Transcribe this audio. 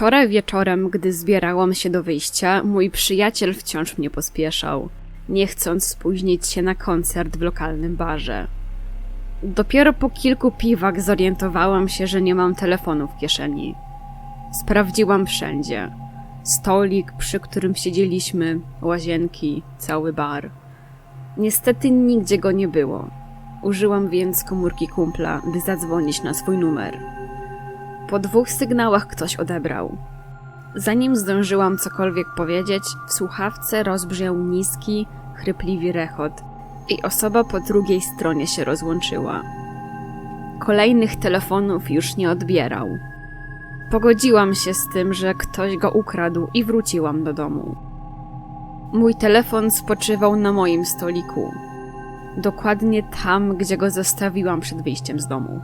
Wczoraj wieczorem, gdy zbierałam się do wyjścia, mój przyjaciel wciąż mnie pospieszał, nie chcąc spóźnić się na koncert w lokalnym barze. Dopiero po kilku piwach zorientowałam się, że nie mam telefonu w kieszeni. Sprawdziłam wszędzie. Stolik, przy którym siedzieliśmy, łazienki, cały bar. Niestety nigdzie go nie było. Użyłam więc komórki kumpla, by zadzwonić na swój numer. Po dwóch sygnałach ktoś odebrał. Zanim zdążyłam cokolwiek powiedzieć, w słuchawce rozbrzmiał niski, chrypliwy rechot i osoba po drugiej stronie się rozłączyła. Kolejnych telefonów już nie odbierał. Pogodziłam się z tym, że ktoś go ukradł i wróciłam do domu. Mój telefon spoczywał na moim stoliku. Dokładnie tam, gdzie go zostawiłam przed wyjściem z domu.